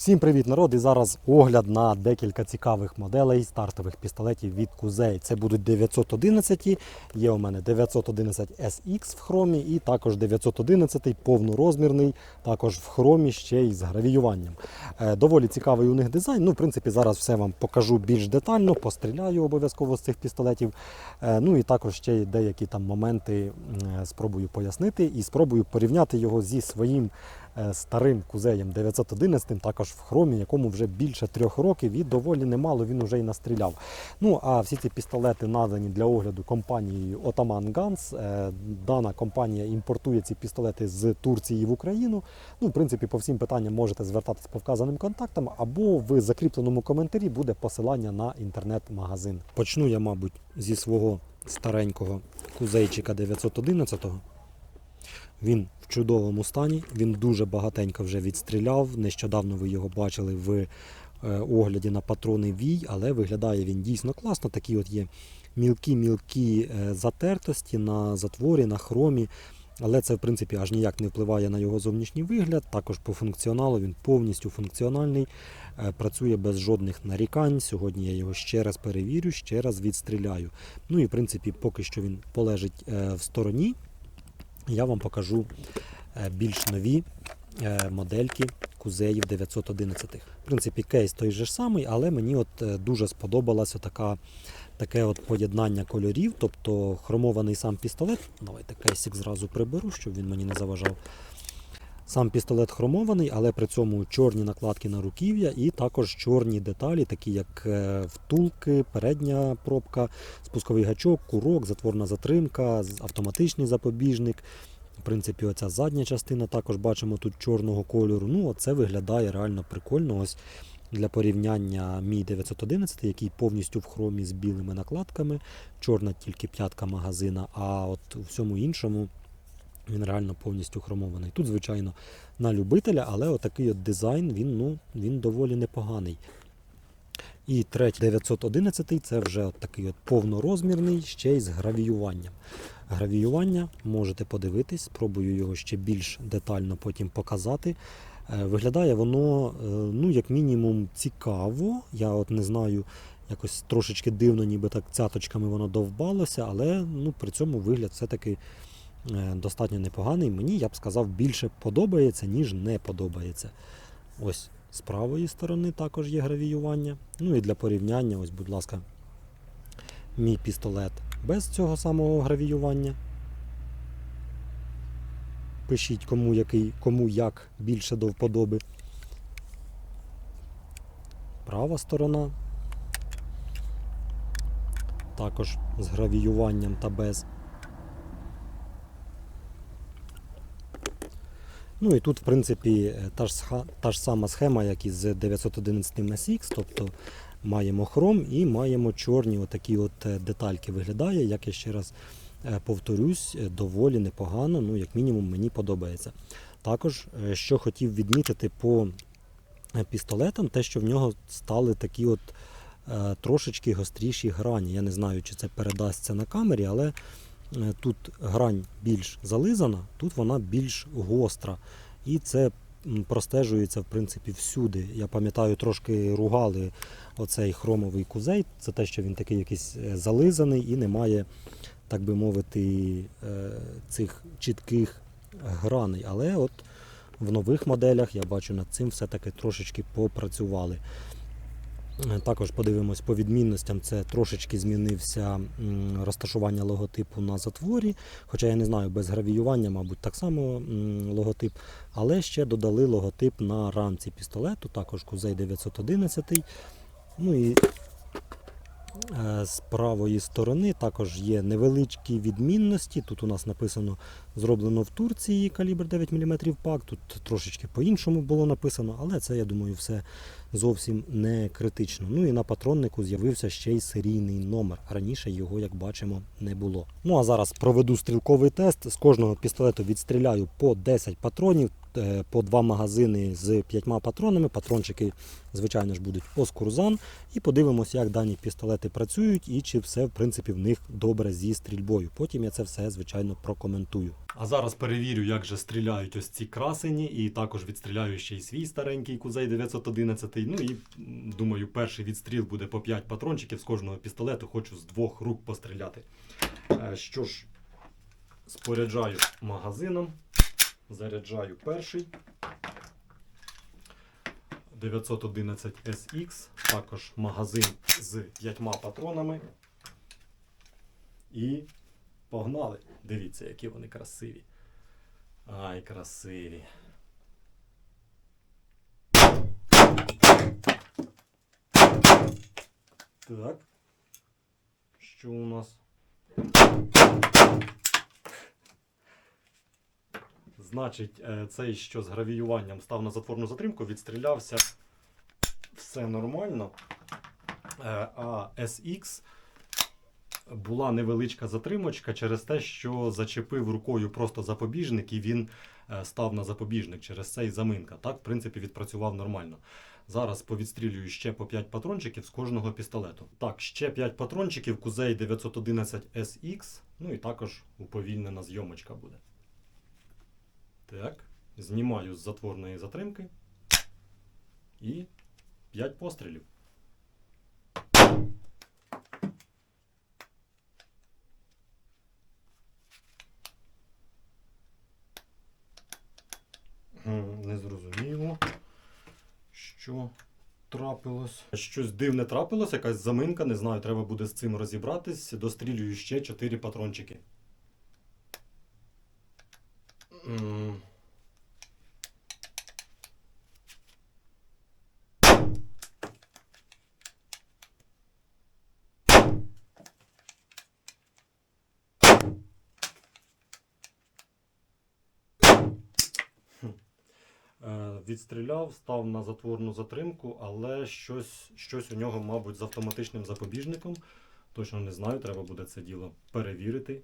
Всім привіт, народ! І зараз огляд на декілька цікавих моделей стартових пістолетів від Кузей. Це будуть 911, є у мене 911 SX в хромі і також 911 повнорозмірний, також в хромі ще й з гравіюванням. Е, Доволі цікавий у них дизайн. Ну, в принципі, зараз все вам покажу більш детально, постріляю обов'язково з цих пістолетів. Е, Ну і також ще й деякі там моменти м, спробую пояснити і спробую порівняти його зі своїм е, старим кузеєм 911, також в хромі, якому вже більше трьох років і доволі немало він вже й настріляв. Ну а всі ці пістолети надані для огляду компанією Ottoman Guns. Е, Дана компанія імпортує ці пістолети з Турції в Україну. Ну, в принципі, по всім питанням можете звертатись по вказаним контактам, або в закріпленому коментарі буде посилання на інтернет-магазин. Почну я, мабуть, зі свого старенького кузейчика 911. Він в чудовому стані, він дуже багатенько вже відстріляв. Нещодавно ви його бачили в е, огляді на патрони Вій, але виглядає він дійсно класно. Такі от є мілкі-мілкі е, затертості на затворі, на хромі. Але це, в принципі, аж ніяк не впливає на його зовнішній вигляд. Також по функціоналу він повністю функціональний, е, працює без жодних нарікань. Сьогодні я його ще раз перевірю, ще раз відстріляю. Ну і в принципі, поки що він полежить в стороні я вам покажу е, більш нові е, модельки кузеїв 911. В принципі, кейс той же самий, але мені от е, дуже сподобалося така, таке от поєднання кольорів, тобто хромований сам пістолет. Давайте кейсик зразу приберу, щоб він мені не заважав. Сам пістолет хромований, але при цьому чорні накладки на руків'я і також чорні деталі, такі як е, втулки, передня пробка, спусковий гачок, курок, затворна затримка, автоматичний запобіжник. В принципі, оця задня частина також бачимо тут чорного кольору. Ну, це виглядає реально прикольно. Ось для порівняння мій 911, який повністю в хромі з білими накладками, чорна тільки п'ятка магазина, а от у всьому іншому він реально повністю хромований. Тут, звичайно, на любителя, але отакий от дизайн він, ну, він доволі непоганий. І третій 911 це вже от такий от повнорозмірний, ще й з гравіюванням. Гравіювання можете подивитись, спробую його ще більш детально потім показати. Е, Виглядає воно, е, ну, як мінімум, цікаво. Я от не знаю, якось трошечки дивно, ніби так цяточками воно довбалося, але ну, при цьому вигляд все-таки достатньо непоганий. Мені, я б сказав, більше подобається, ніж не подобається. Ось з правої сторони також є гравіювання. Ну і для порівняння, ось, будь ласка, мій пістолет без цього самого гравіювання. Пишіть, кому, який, кому як більше до вподоби. Права сторона. Також з гравіюванням та без. Ну і тут, в принципі, е, та ж, та ж сама схема, як і з 911 SX, тобто маємо хром і маємо чорні отакі от е, детальки. Виглядає, як я ще раз е, повторюсь, доволі непогано, ну, як мінімум, мені подобається. Також, що хотів відмітити по пістолетам, те, що в нього стали такі от трошечки гостріші грані. Я не знаю, чи це передасться на камері, але тут грань більш зализана, тут вона більш гостра. І це простежується в принципі всюди. Я пам'ятаю, трошки ругали оцей хромовий кузей. Це те, що він такий якийсь е, зализаний і не має, так би мовити, е, цих чітких граней. Але от в нових моделях я бачу над цим все-таки трошечки попрацювали. Е, Також подивимось по відмінностям. Це трошечки змінився розташування логотипу на затворі. Хоча я не знаю, без гравіювання, мабуть, так само логотип. Але ще додали логотип на рамці пістолету, також Кузей 911. Ну і з правої сторони також є невеличкі відмінності. Тут у нас написано зроблено в Турції калібр 9 мм пак. Тут трошечки по-іншому було написано, але це, я думаю, все зовсім не критично. Ну і на патроннику з'явився ще й серійний номер. Раніше його, як бачимо, не було. Ну а зараз проведу стрілковий тест. З кожного пістолету відстріляю по 10 патронів. Е, по два магазини з п'ятьма патронами. Патрончики, звичайно ж, будуть оскурзан. І подивимося, як дані пістолети працюють і чи все в принципі в них добре зі стрільбою. Потім я це все, звичайно, прокоментую. А зараз перевірю, як же стріляють ось ці красені, і також відстріляю ще й свій старенький кузей 911. Ну і думаю, перший відстріл буде по 5 патрончиків з кожного пістолету. Хочу з двох рук постріляти. Е, Що ж, споряджаю магазином, заряджаю перший. 911 SX, також магазин з п'ятьма патронами. І погнали. Дивіться, які вони красиві. Ай, красиві. Так. Що у нас? Значить, е, цей, що з гравіюванням став на затворну затримку, відстрілявся все нормально. Е, А SX була невеличка затримочка через те, що зачепив рукою просто запобіжник, і він е, став на запобіжник через це і заминка. Так, в принципі, відпрацював нормально. Зараз повідстрілюю ще по 5 патрончиків з кожного пістолету. Так, ще 5 патрончиків, кузей 911 SX, ну і також уповільнена зйомочка буде. Так, знімаю з затворної затримки. І 5 пострілів. Не зрозуміло, що трапилось. Щось дивне трапилось, якась заминка, не знаю, треба буде з цим розібратись. Дострілюю ще 4 патрончики. Е, Відстріляв, став на затворну затримку, але щось, щось у нього, мабуть, з автоматичним запобіжником. Точно не знаю, треба буде це діло перевірити.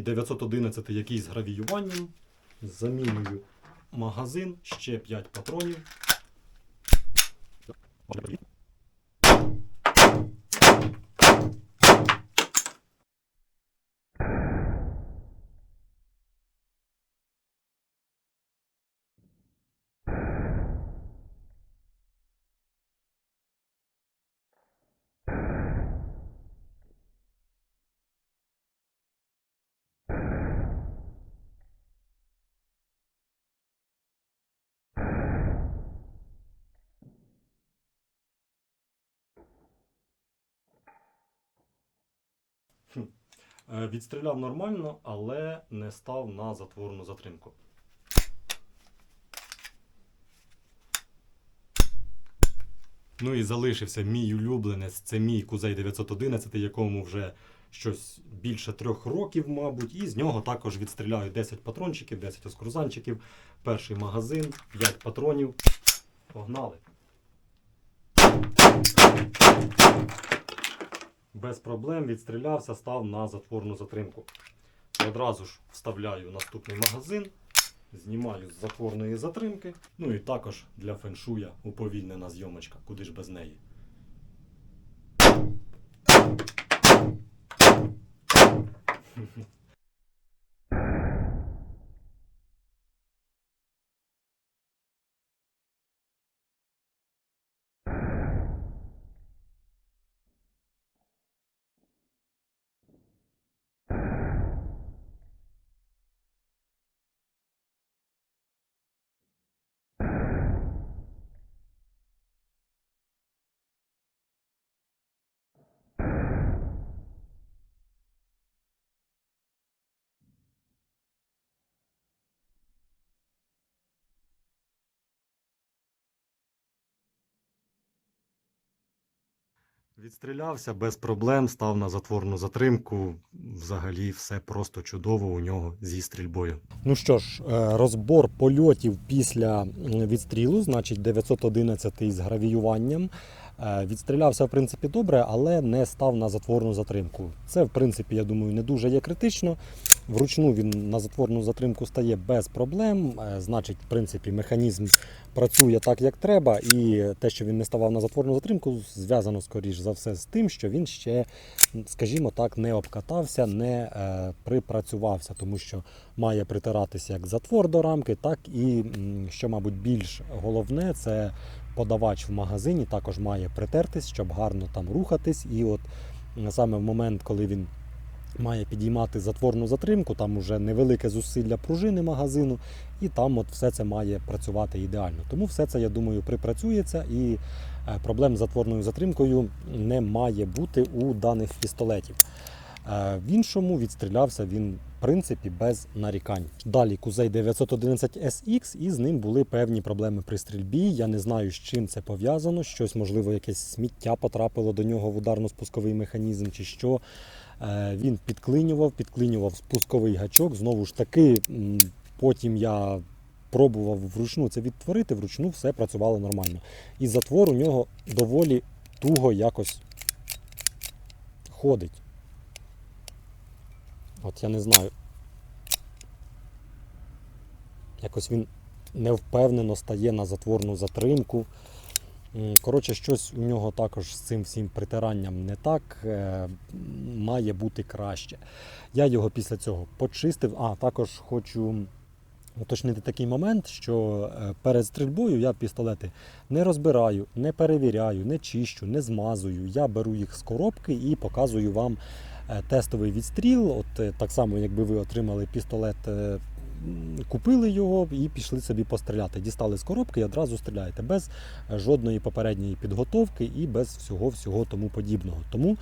911 який з гравіюванням. Замінюю магазин, ще 5 патронів. Е, Відстріляв нормально, але не став на затворну затримку. Ну і залишився мій улюбленець, це мій кузей 911, якому вже щось більше трьох років, мабуть, і з нього також відстріляю 10 патрончиків, 10 оскрузанчиків, перший магазин, 5 патронів. Погнали без проблем відстрілявся, став на затворну затримку. Одразу ж вставляю наступний магазин, знімаю з затворної затримки. Ну і також для феншуя уповільнена зйомочка, куди ж без неї. Mm-hmm. Відстрілявся без проблем, став на затворну затримку. Взагалі все просто чудово у нього зі стрільбою. Ну що ж, е, розбор польотів після відстрілу, значить 911 з гравіюванням. Е, Відстрілявся в принципі добре, але не став на затворну затримку. Це, в принципі, я думаю, не дуже є критично. Вручну він на затворну затримку стає без проблем. Е, Значить, в принципі, механізм працює так, як треба, і те, що він не ставав на затворну затримку, зв'язано скоріш за все з тим, що він ще, скажімо так, не обкатався, не е, припрацювався, тому що має притиратися як затвор до рамки, так і що, мабуть, більш головне, це подавач в магазині також має притертись, щоб гарно там рухатись. І от саме в момент, коли він має підіймати затворну затримку, там уже невелике зусилля пружини магазину, і там от все це має працювати ідеально. Тому все це, я думаю, припрацюється і е, проблем з затворною затримкою не має бути у даних пістолетів. Е, В іншому відстрілявся він, принципі, без нарікань. Далі Кузей 911 SX, і з ним були певні проблеми при стрільбі. Я не знаю, з чим це пов'язано. Щось, можливо, якесь сміття потрапило до нього в ударно-спусковий механізм, чи що. Е, Він підклинював, підклинював спусковий гачок. Знову ж таки, потім я пробував вручну це відтворити, вручну все працювало нормально. І затвор у нього доволі туго якось ходить. От я не знаю. Якось він невпевнено стає на затворну затримку. Коротше, щось у нього також з цим всім притиранням не так. е, Має бути краще. Я його після цього почистив. А також хочу уточнити такий момент, що е, перед стрільбою я пістолети не розбираю, не перевіряю, не чищу, не змазую. Я беру їх з коробки і показую вам тестовий відстріл. От е, так само, якби ви отримали пістолет. е, Купили його і пішли собі постріляти. Дістали з коробки і одразу стріляєте без е, жодної попередньої підготовки і без всього всього тому подібного. Тому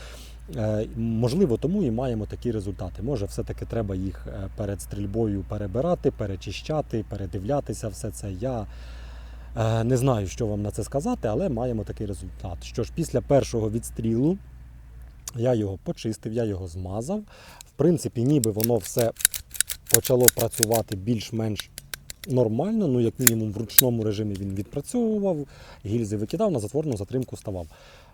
Е, Можливо, тому і маємо такі результати. Може, все-таки треба їх е, перед стрільбою перебирати, перечищати, передивлятися все це. Я е, не знаю, що вам на це сказати, але маємо такий результат. Що ж, після першого відстрілу я його почистив, я його змазав. В принципі, ніби воно все почало працювати більш-менш нормально. Ну, як мінімум, в ручному режимі він відпрацьовував, гільзи викидав, на затворну затримку ставав.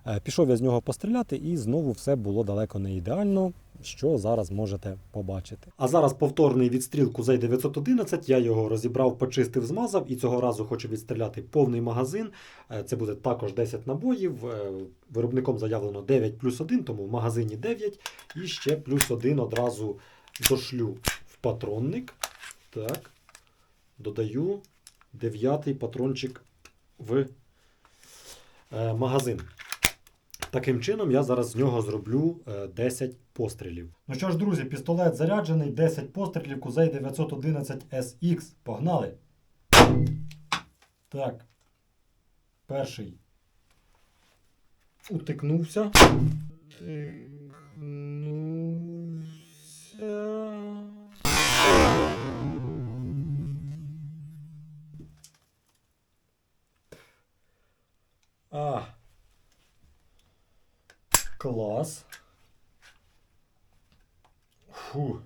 Е, Пішов я з нього постріляти, і знову все було далеко не ідеально, що зараз можете побачити. А зараз повторний відстріл Кузей 911. Я його розібрав, почистив, змазав, і цього разу хочу відстріляти повний магазин. Е, Це буде також 10 набоїв. Е, Виробником заявлено 9 плюс 1, тому в магазині 9. І ще плюс 1 одразу дошлю в патронник. Так. Додаю дев'ятий патрончик в е, магазин. Таким чином, я зараз з нього зроблю е, 10 пострілів. Ну що ж, друзі, пістолет заряджений, 10 пострілів, Кузей 911 SX. Погнали. Так. Перший. Утикнувся. Утикнувся. А. Клас. Фу.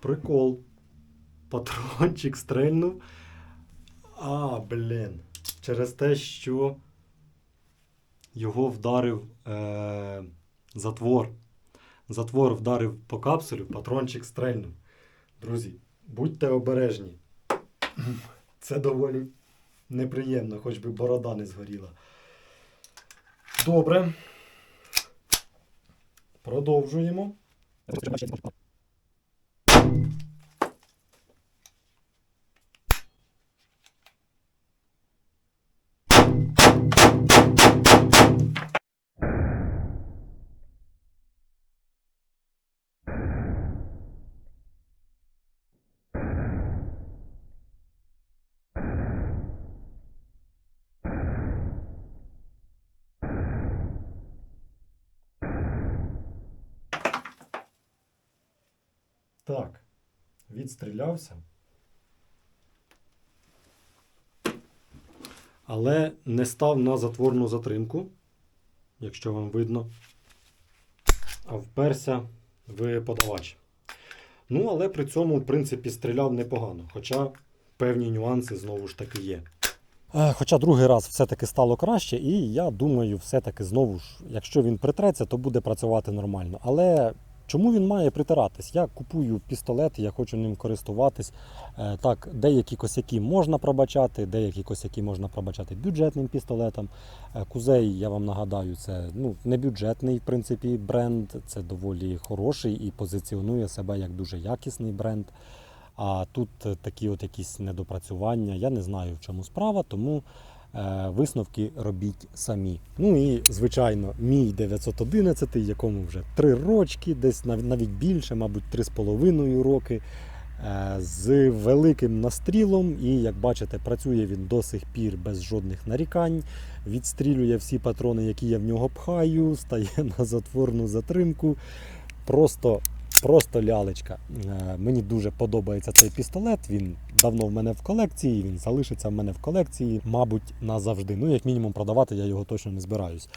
Прикол. Патрончик стрельнув. А, блін. Через те, що його вдарив е- затвор. Затвор вдарив по капсулю, патрончик стрельнув. Друзі, будьте обережні. Це доволі неприємно, хоч би борода не згоріла. Добре. Продовжуємо. Так, відстрілявся. Але не став на затворну затримку. якщо вам видно. А вперся в подавач. Ну, але при цьому, в принципі, стріляв непогано. Хоча певні нюанси знову ж таки є. Е, Хоча другий раз все-таки стало краще, і я думаю, все-таки знову ж, якщо він притреться, то буде працювати нормально. Але чому він має притиратись? Я купую пістолет, я хочу ним користуватись. Е, Так, деякі косяки можна пробачати, деякі косяки можна пробачати бюджетним пістолетом. Е, Кузей, я вам нагадаю, це ну, не бюджетний в принципі бренд, це доволі хороший і позиціонує себе як дуже якісний бренд. А тут е, такі от якісь недопрацювання. Я не знаю, в чому справа, тому висновки робіть самі. Ну і звичайно, мій 911, якому вже 3 рочки, десь навіть більше, мабуть, 3,5 роки. е, З великим настрілом, і як бачите, працює він до сих пір без жодних нарікань. Відстрілює всі патрони, які я в нього пхаю, стає на затворну затримку. Просто Просто лялечка. Е, Мені дуже подобається цей пістолет. Він давно в мене в колекції, він залишиться в мене в колекції, мабуть, назавжди. Ну, як мінімум, продавати я його точно не збираюсь.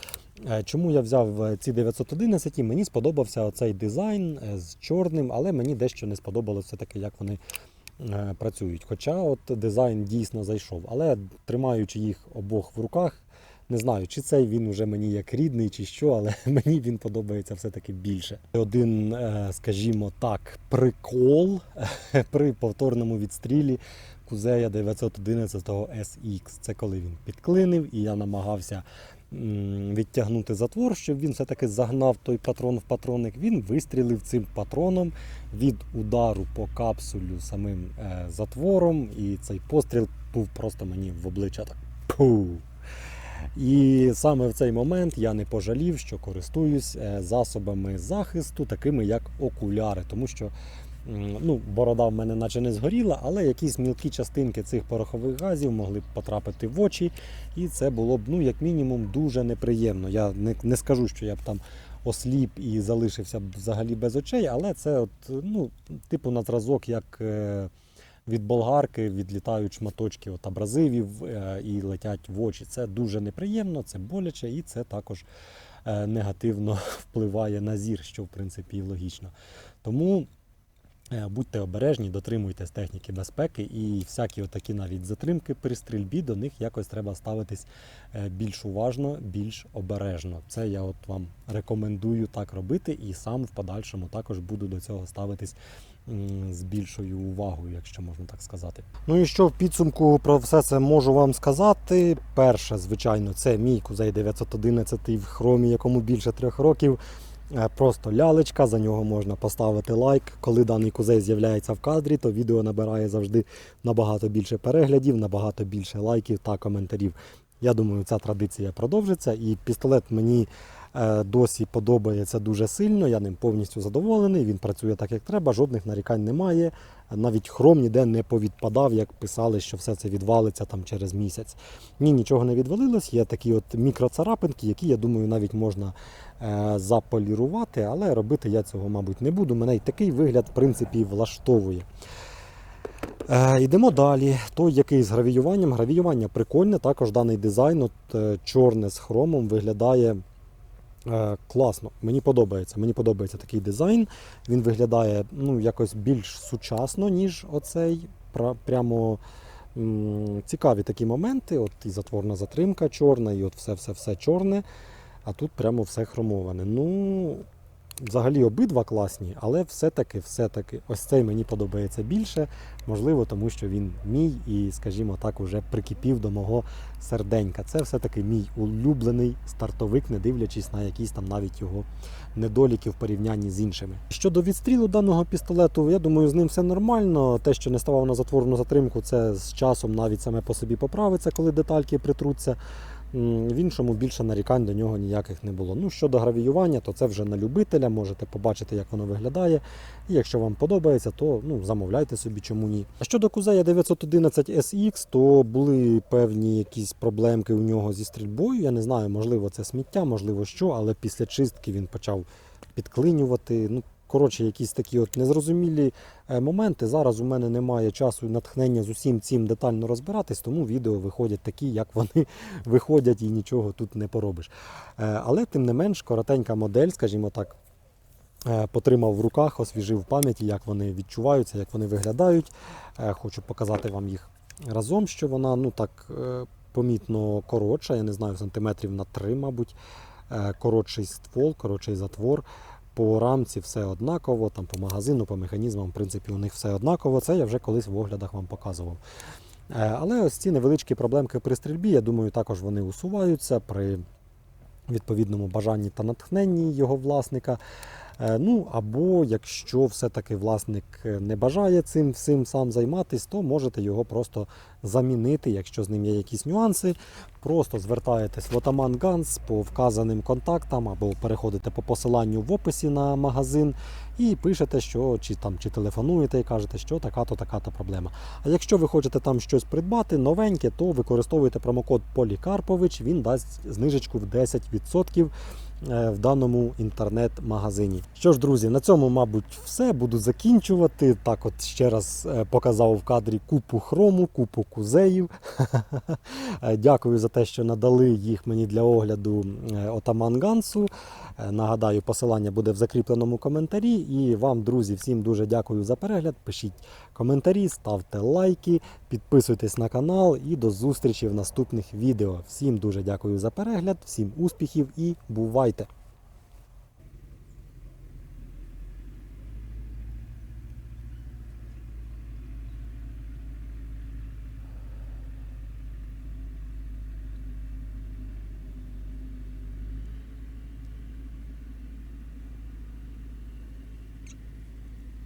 Е, Чому я взяв е, ці 911? Мені сподобався оцей дизайн з чорним, але мені дещо не сподобалося все-таки, як вони працюють. Хоча от дизайн дійсно зайшов. Але тримаючи їх обох в руках, не знаю, чи цей він уже мені як рідний, чи що, але мені він подобається все-таки більше. Один, е, скажімо так, прикол при повторному відстрілі Кузея 911 SX. Це коли він підклинив, і я намагався відтягнути затвор, щоб він все-таки загнав той патрон в патронник. Він вистрілив цим патроном від удару по капсулю самим е, затвором, і цей постріл був просто мені в обличчя так. Пу! І саме в цей момент я не пожалів, що користуюсь е, засобами захисту, такими як окуляри, тому що ну, борода в мене наче не згоріла, але якісь мілкі частинки цих порохових газів могли б потрапити в очі, і це було б, ну, як мінімум, дуже неприємно. Я не, не скажу, що я б там осліп і залишився взагалі без очей, але це, от, ну, типу, на зразок, як. Від болгарки відлітають шматочки от абразивів е, і летять в очі. Це дуже неприємно, це боляче і це також е, негативно впливає на зір, що в принципі логічно. Тому будьте обережні, дотримуйтесь техніки безпеки і всякі отакі навіть затримки при стрільбі до них якось треба ставитись е, більш уважно, більш обережно. Це я от вам рекомендую так робити, і сам в подальшому також буду до цього ставитись з більшою увагою, якщо можна так сказати. Ну і що в підсумку про все це можу вам сказати? Перше, звичайно, це мій кузей 911 в хромі, якому більше трьох років. Е, Просто лялечка, за нього можна поставити лайк. Коли даний кузей з'являється в кадрі, то відео набирає завжди набагато більше переглядів, набагато більше лайків та коментарів. Я думаю, ця традиція продовжиться, і пістолет мені досі подобається дуже сильно. Я ним повністю задоволений. Він працює так, як треба, жодних нарікань немає. Навіть хром ніде не повідпадав, як писали, що все це відвалиться там через місяць. Ні, нічого не відвалилось. Є такі от мікроцарапинки, які, я думаю, навіть можна е, заполірувати, але робити я цього, мабуть, не буду. Мене й такий вигляд, в принципі, влаштовує. Е, йдемо далі. Той, який з гравіюванням. Гравіювання прикольне, також даний дизайн, от е, чорне з хромом, виглядає е, класно. Мені подобається. Мені подобається такий дизайн. Він виглядає ну, якось більш сучасно, ніж оцей. Прямо цікаві такі моменти. От і затворна затримка чорна, і от все-все-все чорне. А тут прямо все хромоване. Ну, взагалі обидва класні, але все-таки, все-таки, ось цей мені подобається більше. Можливо, тому що він мій і, скажімо так, уже прикипів до мого серденька. Це все-таки мій улюблений стартовик, не дивлячись на якісь там навіть його недоліки в порівнянні з іншими. Щодо відстрілу даного пістолету, я думаю, з ним все нормально. Те, що не ставав на затворну затримку, це з часом навіть саме по собі поправиться, коли детальки притруться. В іншому більше нарікань до нього ніяких не було. Ну, щодо гравіювання, то це вже на любителя, можете побачити, як воно виглядає. І якщо вам подобається, то ну, замовляйте собі, чому ні. А щодо Кузея 911 SX, то були певні якісь проблемки у нього зі стрільбою. Я не знаю, можливо, це сміття, можливо, що, але після чистки він почав підклинювати. Ну, коротше, якісь такі от незрозумілі е, моменти. Зараз у мене немає часу натхнення з усім цим детально розбиратись, тому відео виходять такі, як вони виходять, і нічого тут не поробиш. Е, Але тим не менш, коротенька модель, скажімо так. е, Потримав в руках, освіжив в пам'яті, як вони відчуваються, як вони виглядають. Хочу показати вам їх разом, що вона ну так помітно коротша, я не знаю, сантиметрів на 3, мабуть. Коротший ствол, коротший затвор. По рамці все однаково, там по магазину, по механізмам, в принципі, у них все однаково. Це я вже колись в оглядах вам показував. Е, Але ось ці невеличкі проблемки при стрільбі, я думаю, також вони усуваються при відповідному бажанні та натхненні його власника. Е, Ну або якщо все-таки власник е, не бажає цим всім сам займатись, то можете його просто замінити, якщо з ним є якісь нюанси. Просто звертаєтесь в Ottoman Guns по вказаним контактам або переходите по посиланню в описі на магазин і пишете, що чи там чи телефонуєте і кажете, що така-то така-то проблема. А якщо ви хочете там щось придбати новеньке, то використовуйте промокод Полікарпович, він дасть знижечку в 10% е, в даному інтернет-магазині. Що ж, друзі, на цьому, мабуть, все. Буду закінчувати. Так, от ще раз е, показав в кадрі купу хрому, купу кузеїв. Е, Дякую за те, що надали їх мені для огляду е, Отаман Гансу. Е, Нагадаю, посилання буде в закріпленому коментарі. І вам, друзі, всім дуже дякую за перегляд. Пишіть коментарі, ставте лайки, підписуйтесь на канал і до зустрічі в наступних відео. Всім дуже дякую за перегляд, всім успіхів і бувайте!